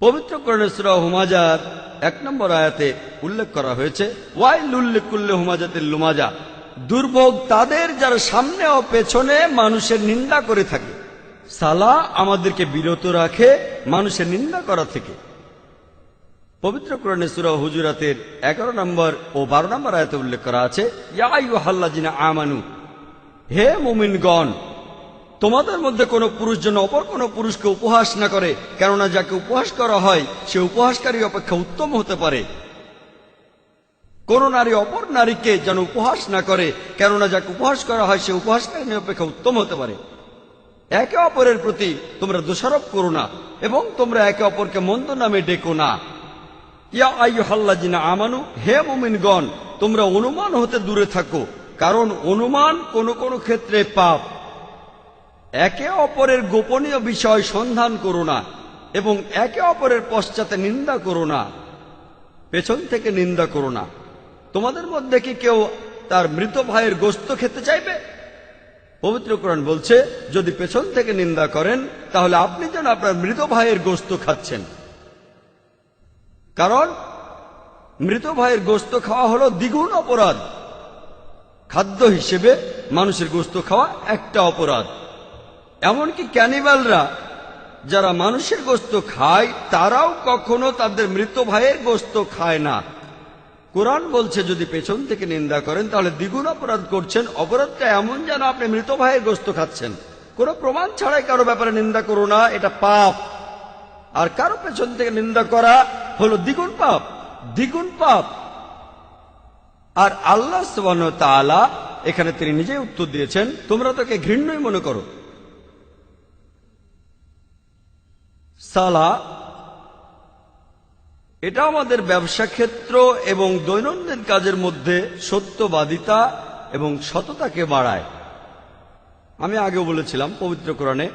পবিত্র করণেশ্বরা হুমাজার এক নম্বর আয়াতে উল্লেখ করা হয়েছে ওয়াইল উল্লেখ করলে হুমাজাতের লুমাজা। দুর্ভোগ তাদের যারা সামনে ও পেছনে মানুষের নিন্দা করে থাকে। সালা আমাদেরকে বিরত রাখে মানুষের নিন্দা করা থেকে। পবিত্র কোরআনে হুজুরাতের এগারো নম্বর ও বারো নম্বর আয়াতে উল্লেখ করা আছে ইয়াইউ হাল্লাজিনা আমানু, হে মুমিনগণ তোমাদের মধ্যে কোনো পুরুষ যেন অপর কোনো পুরুষকে উপহাস না করে, কেননা যাকে উপহাস করা হয়, সে উপহাসকারী অপেক্ষা উত্তম হতে পারে। কোন নারী অপর নারীকে যেন উপহাস না করে, কেননা যাকে উপহাস করা হয়, সে উপহাসকারী অপেক্ষা উত্তম হতে পারে। একে অপরের প্রতি তোমরা দোষারোপ করো না, এবং তোমরা একে অপরকে মন্দ নামে ডেকো না। ইয়া আইয়ুহাল্লাযিনা আমানু, হে মুমিনগণ, তোমরা অনুমান হতে দূরে থাকো, কারণ অনুমান কোন কোন ক্ষেত্রে পাপ। একে অপরের গোপনীয় বিষয় সন্ধান করো না এবং একে অপরের পশ্চাতে নিন্দা করো না। পেছন থেকে নিন্দা করো না। তোমাদের মধ্যে কি কেউ তার মৃত ভাইয়ের গোস্ত খেতে চাইবে? পবিত্র কোরআন বলছে, যদি পেছন থেকে নিন্দা করেন, তাহলে আপনি যেন আপনার মৃত ভাইয়ের গোস্ত খাচ্ছেন। কারণ, মৃত ভাইয়ের গোস্ত খাওয়া হলো দ্বিগুণ অপরাধ। খাদ্য হিসেবে মানুষের গোস্ত খাওয়া একটা অপরাধ। এমনকি ক্যানিবালরা, যারা মানুষের গোস্ত খায়, তারাও কখনো তাদের মৃত ভাইয়ের গোস্ত খায় না। কোরআন বলছে, যদি পেছন থেকে নিন্দা করেন, তাহলে দ্বিগুণ অপরাধ করছেন। অপরাধটা এমন যেন আপনি মৃত ভাইয়ের গোস্ত খাচ্ছেন। কোনো প্রমাণ ছাড়াই কারও ব্যাপারে নিন্দা করো না, এটা পাপ। আর কারও পেছন থেকে নিন্দা করা হলো দ্বিগুণ পাপ দ্বিগুণ পাপ। আর আল্লাহ ওয়া এখানে তিনি নিজেই উত্তর দিয়েছেন, তোমরা তোকে ঘৃণ্যই মনে করো। সালা, এটা আমাদের ব্যবসা ক্ষেত্র এবং দৈনন্দিন কাজের মধ্যে সত্যবাদিতা এবং সততাকে বাড়ায়। আমি আগে বলেছিলাম পবিত্র কোরআনে,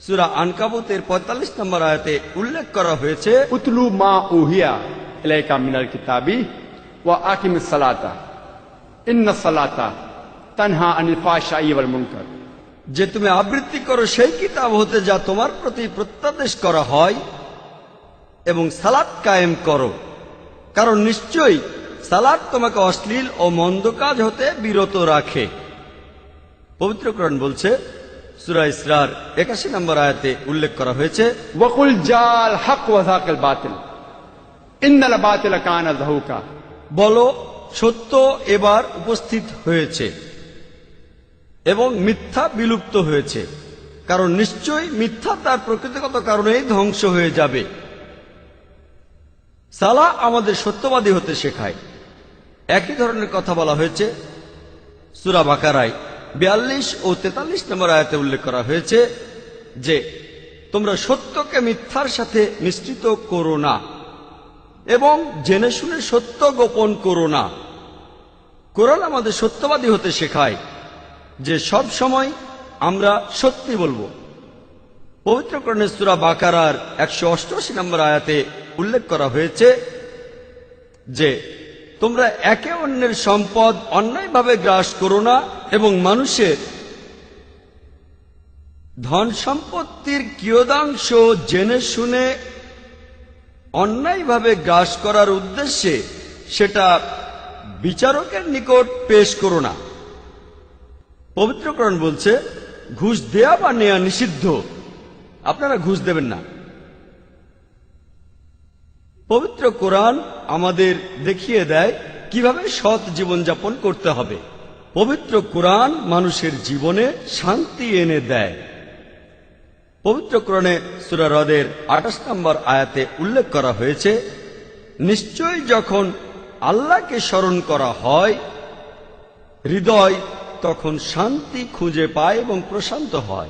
সুরা আনকাবতের পঁয়তাল্লিশ নম্বর আয়াতে উল্লেখ করা হয়েছে, উতলু মা উহিয়া এলাইকা মিনার কিতাবি ওয়া আকিম সালাতা। ইন্না সালাতা তানহা আনিল শাহি ইওয়াল মুনকার। যে তুমি আবৃত্তি করো সেই কিতাব হতে যা তোমার প্রতি প্রত্যাদেশ করা হয় এবং সালাদ কায়েম করো। কারণ নিশ্চয়ই সালাদ তোমাকে অশ্লীল ও মন্দ কাজ হতে বিরত রাখে। পবিত্রকরণ বলছে সুরা ইসরার একাশি নম্বর আয়াতে উল্লেখ করা হয়েছে বকুল জাল হক ওয়াজাকাল বাতিল। ইন্দালা বাতিল কানা ধৌকা বলো সত্য এবার উপস্থিত হয়েছে। এবং মিথ্যা বিলুপ্ত হয়েছে। কারণ নিশ্চয়ই মিথ্যা তার প্রকৃতিগত কারণেই ধ্বংস হয়ে যাবে। সালা আমাদের সত্যবাদী হতে শেখায়। একই ধরনের কথা বলা হয়েছে। সুরা বাকারায় বিয়াল্লিশ ও তেতাল্লিশ নম্বর আয়াতে উল্লেখ করা হয়েছে যে, তোমরা সত্যকে মিথ্যার সাথে মিশ্রিত করো না এবং জেনে শুনে সত্য গোপন করো না। কোরআন আমাদের সত্যবাদী হতে শেখায়। যে সব সময় আমরা সত্যি বলব। পবিত্র কর্ণেশ্বরা বাকারার একশো অষ্টআশি নম্বর আয়াতে উল্লেখ করা হয়েছে যে, তোমরা একে অন্যের সম্পদ অন্যায়ভাবে গ্রাস করো না এবং মানুষের ধন সম্পত্তির কিয়দাংশ জেনে শুনে অন্যায়ভাবে গ্রাস করার উদ্দেশ্যে সেটা বিচারকের নিকট পেশ করো না। পবিত্রকরণ বলছে, ঘুষ দেয়া বা নেয়া নিষিদ্ধ। আপনারা ঘুষ দেবেন না। পবিত্র কোরআন আমাদের দেখিয়ে দেয় কীভাবে সৎ জীবনযাপন করতে হবে। পবিত্র কোরআন মানুষের জীবনে শান্তি এনে দেয়। পবিত্র কোরআনে সুরা হ্রদের আঠাশ নম্বর আয়াতে উল্লেখ করা হয়েছে, নিশ্চয়ই যখন আল্লাহকে স্মরণ করা হয়, হৃদয় তখন শান্তি খুঁজে পায় এবং প্রশান্ত হয়।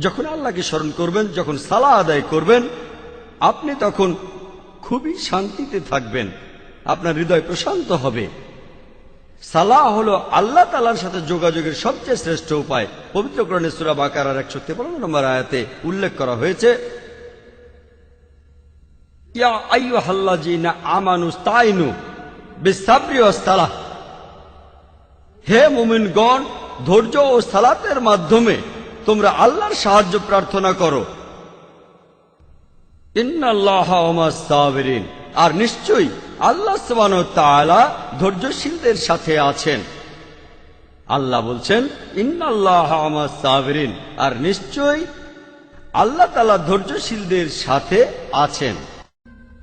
যখন আল্লাহকে স্মরণ করবেন, যখন সালা আদায় করবেন, আপনি তখন খুবই শান্তিতে থাকবেন। আপনার হৃদয় প্রশান্ত হবে। সালাহ হলো আল্লাহ তালার সাথে যোগাযোগের সবচেয়ে শ্রেষ্ঠ উপায়। পবিত্র গ্রহণের সুরা বাকার একশো তেপান্ন নম্বর আয়াতে উল্লেখ করা হয়েছে, ইয়া আইয়ুহাল্লাযীনা আমানু স্তাইনু বিসাবরি ওয়াস সালাহ। হে মুমিনগণ, ধৈর্য ও সালাতের মাধ্যমে তোমরা আল্লাহর সাহায্য প্রার্থনা করো। আর নিশ্চয়ই আল্লাহ ধৈর্যশীলদের সাথে আছেন আল্লাহ বলছেন, ইন্নাল্লাহ। আর নিশ্চয়ই আল্লাহ তাআলা ধৈর্যশীলদের সাথে আছেন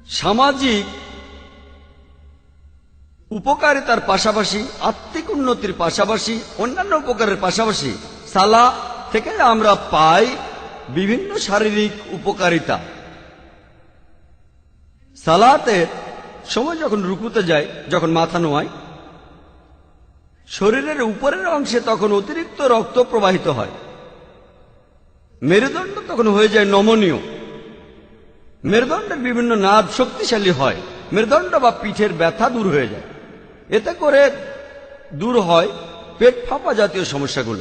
সামাজিক উপকারিতার পাশাপাশি, আত্মিক উন্নতির পাশাপাশি, অন্যান্য উপকারের পাশাপাশি সালা থেকে আমরা পাই বিভিন্ন শারীরিক উপকারিতা। সালাতের সময় যখন রুকুতে যায়, যখন মাথা নোয়ায়, শরীরের উপরের অংশে তখন অতিরিক্ত রক্ত প্রবাহিত হয়। মেরুদণ্ড তখন হয়ে যায় নমনীয়। মেরুদণ্ডের বিভিন্ন নাদ শক্তিশালী হয়। মেরুদণ্ড বা পিঠের ব্যথা দূর হয়ে যায়। এতে করে দূর হয় পেট ফাঁপা জাতীয় সমস্যাগুলো।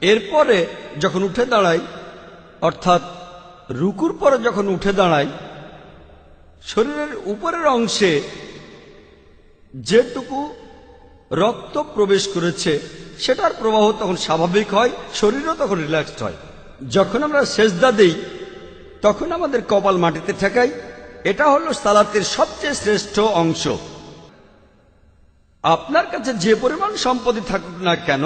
এরপরে যখন উঠে দাঁড়াই, অর্থাৎ রুকুর পরে যখন উঠে দাঁড়াই, শরীরের উপরের অংশে যেটুকু রক্ত প্রবেশ করেছে, সেটার প্রবাহ তখন স্বাভাবিক হয়, শরীরও তখন রিল্যাক্সড হয়। যখন আমরা সেজদা দেই, তখন আমাদের কপাল মাটিতে ঠেকাই। এটা হলো সালাতের সবচেয়ে শ্রেষ্ঠ অংশ। আপনার কাছে যে পরিমাণ সম্পত্তি থাকুক না কেন,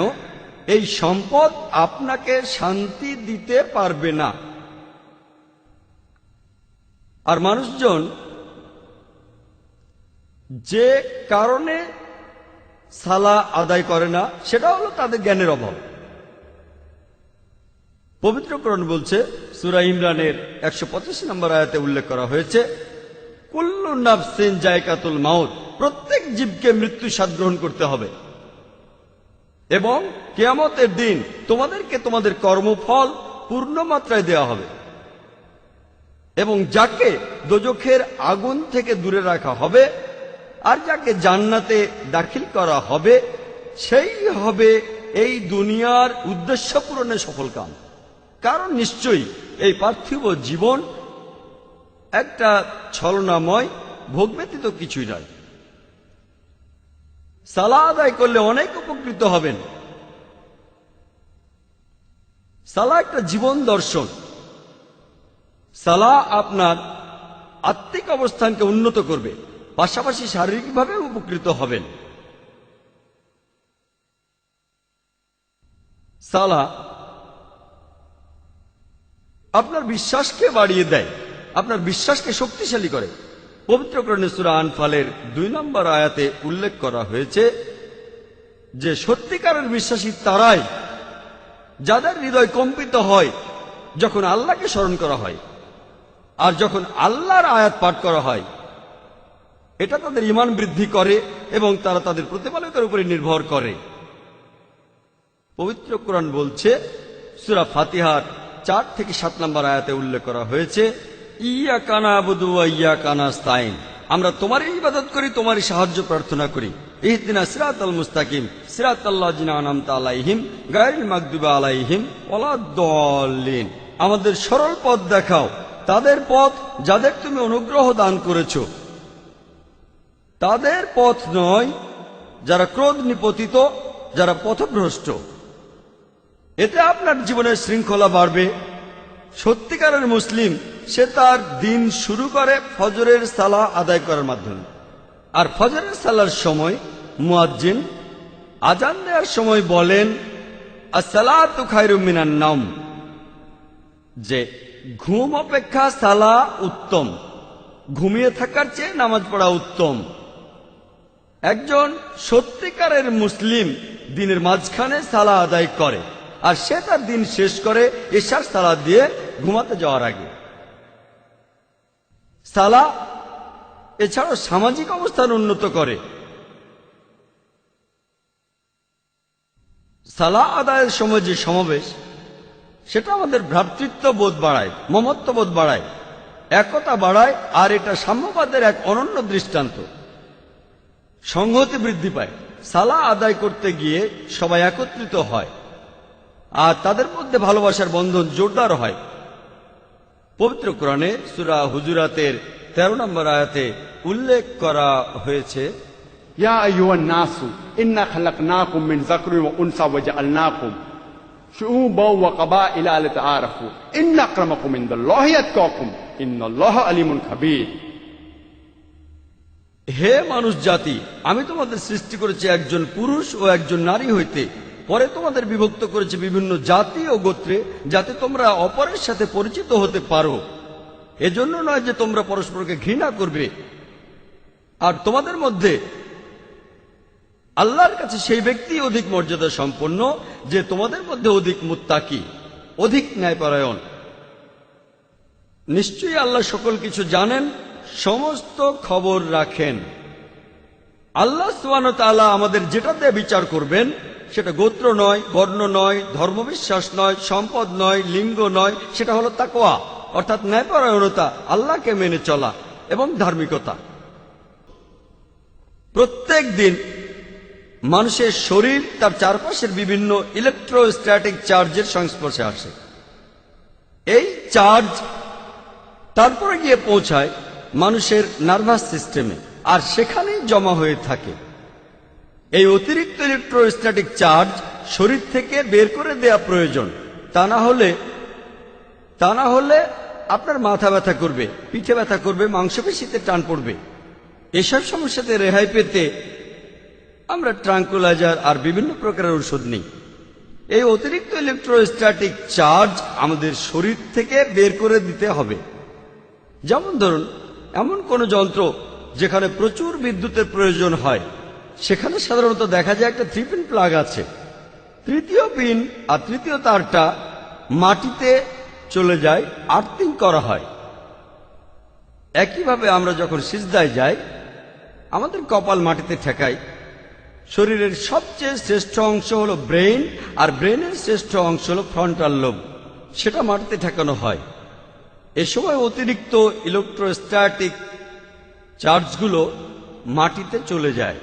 এই সম্পদ আপনাকে শান্তি দিতে পারবে না। আর মানুষজন যে কারণে সালা আদায় করে না, সেটা হলো তাদের জ্ঞানের অভাব। পবিত্রকরণ বলছে, সুরা ইমরানের একশো পঁচাশি নম্বর আয়াতে উল্লেখ করা হয়েছে, কুল্লু নাফসিন জায়কাতুল মাউত। প্রত্যেক জীবকে মৃত্যু স্বাদ গ্রহণ করতে হবে। এবং কেয়ামতের দিন তোমাদেরকে তোমাদের কর্মফল পূর্ণ মাত্রায় দেওয়া হবে। এবং যাকে দোজখের আগুন থেকে দূরে রাখা হবে, আর যাকে জান্নাতে দাখিল করা হবে, সেই হবে এই দুনিয়ার উদ্দেশ্য পূরণে সফল কাম। কারণ নিশ্চয়ই এই পার্থিব জীবন একটা ছলনাময় ভোগ ব্যতীত কিছুই নয়। সালা আদায় করলে অনেক উপকৃত হবেন। সালা একটা জীবন দর্শন। সালা আপনার আত্মিক অবস্থানকে উন্নত করবে, পাশাপাশি শারীরিকভাবে উপকৃত হবেন। সালা আপনার বিশ্বাসকে বাড়িয়ে দেয়, আপনার বিশ্বাসকে শক্তিশালী করে। পবিত্র সুরা আনফালের দুই নম্বর আয়াতে উল্লেখ করা হয়েছে যে, সত্যিকারের বিশ্বাসী তারাই যাদের হৃদয় কম্পিত হয়, যখন আল্লাহকে স্মরণ করা হয় আর যখন আল্লাহর আয়াত পাঠ করা হয়, এটা তাদের ইমান বৃদ্ধি করে এবং তারা তাদের প্রতিপালকের উপরে নির্ভর করে। পবিত্র কোরআন বলছে, সুরা ফাতিহার চার থেকে সাত নম্বর আয়াতে উল্লেখ করা হয়েছে ইয়া কানা বুধু ইয়া কানা স্তাইন আমরা তোমারই ইবাদত করি, তোমারই সাহায্য প্রার্থনা করি। ইহদিনা সিরাত আল মুস্তাকিম সিরাত আল্লাহ জিনা আনামতা আলাইহিম, গায়রিল মাকদুবা আলাইহিম ওয়ালাদ্দাল্লিন আমাদের সরল পথ দেখাও। তাদের পথ যাদের তুমি অনুগ্রহ দান করেছ। তাদের পথ নয় যারা ক্রোধ নিপতিত, যারা পথভ্রষ্ট। এতে আপনার জীবনের শৃঙ্খলা বাড়বে। সত্যিকারের মুসলিম, সে তার দিন শুরু করে ফজরের সালা আদায় করার মাধ্যমে। আর ফজরের সালার সময় মুয়াজ্জিন আজান দেওয়ার সময় বলেন, আসসালাত খায়রু মিনান নাম যে ঘুম অপেক্ষা সালা উত্তম, ঘুমিয়ে থাকার চেয়ে নামাজ পড়া উত্তম। একজন সত্যিকারের মুসলিম দিনের মাঝখানে সালা আদায় করে। আর সে তার দিন শেষ করে এশার সালা দিয়ে ঘুমাতে যাওয়ার আগে। সালা এছাড়াও সামাজিক অবস্থান উন্নত করে। সালা আদায়ের সময় যে সমাবেশ, সেটা আমাদের ভ্রাতৃত্ব বোধ বাড়ায়, মমত্ব বোধ বাড়ায়, একতা বাড়ায়, আর এটা সাম্যবাদের এক অনন্য দৃষ্টান্ত। সংহতি বৃদ্ধি পায়। সালা আদায় করতে গিয়ে সবাই একত্রিত হয়। আর তাদের মধ্যে ভালোবাসার বন্ধন জোরদার হয় পবিত্র কোরআনে সুরা হুজুরাতের তেরো নম্বর আয়াতে উল্লেখ করা হয়েছে يا أيها الناس إنا خلقناكم من ذكر وأنثى وجعلناكم شعوبا وقبائل لتعارفوا إن أكرمكم عند الله يتقاكم ইন্নাল্লাহ আলিমুন খাবির হে মানুষ জাতি আমি তোমাদের সৃষ্টি করেছি একজন পুরুষ ও একজন নারী হইতে পরে তোমাদের বিভক্ত করেছে বিভিন্ন জাতি ও গোত্রে, যাতে তোমরা অপরের সাথে পরিচিত হতে পারো। এজন্য নয় যে তোমরা পরস্পরকে ঘৃণা করবে। আর তোমাদের মধ্যে আল্লাহর কাছে সেই ব্যক্তি অধিক মর্যাদা সম্পন্ন, যে তোমাদের মধ্যে অধিক মুত্তাকি, অধিক ন্যায়পরায়ণ। নিশ্চয়ই আল্লাহ সকল কিছু জানেন, সমস্ত খবর রাখেন। আল্লাহ সুবান তাআলা আমাদের যেটাতে বিচার করবেন, সেটা গোত্র নয়, বর্ণ নয়, ধর্মবিশ্বাস নয়, সম্পদ নয়, লিঙ্গ নয়, সেটা হলো তাকোয়া অর্থাৎ ন্যায়পরায়ণতা, আল্লাহকে মেনে চলা এবং ধার্মিকতা। প্রত্যেক দিন মানুষের শরীর তার চারপাশের বিভিন্ন ইলেকট্রোস্ট্যাটিক চার্জের সংস্পর্শে আসে। এই চার্জ তারপরে গিয়ে পৌঁছায় মানুষের নার্ভাস সিস্টেমে আর সেখানেই জমা হয়ে থাকে। এই অতিরিক্ত ইলেকট্রোস্ট্যাটিক চার্জ শরীর থেকে বের করে দেয়া প্রয়োজন। তা না হলে, তা না হলে আপনার মাথা ব্যথা করবে, পিঠে ব্যথা করবে, মাংসপেশিতে টান পড়বে। এসব সমস্যাতে রেহাই পেতে আমরা ট্রাঙ্কুলাইজার আর বিভিন্ন প্রকারের ওষুধ নিই। এই অতিরিক্ত ইলেকট্রোস্ট্যাটিক চার্জ আমাদের শরীর থেকে বের করে দিতে হবে। যেমন ধরুন, এমন কোন যন্ত্র যেখানে প্রচুর বিদ্যুতের প্রয়োজন হয়, সেখানে সাধারণত দেখা যায় একটা থ্রি পিন প্লাগ আছে। তৃতীয় পিন আর তৃতীয় তারটা মাটিতে চলে যায় আর্থিং করা হয়। একইভাবে আমরা যখন সিজদায় যাই, আমাদের কপাল মাটিতে ঠেকাই শরীরের সবচেয়ে শ্রেষ্ঠ অংশ হলো ব্রেইন, আর ব্রেনের শ্রেষ্ঠ অংশ হলো ফ্রন্টাল লোব সেটা মাটিতে ঠেকানো হয়। এ সময় অতিরিক্ত ইলেকট্রোস্ট্যাটিক চার্জগুলো মাটিতে চলে যায়।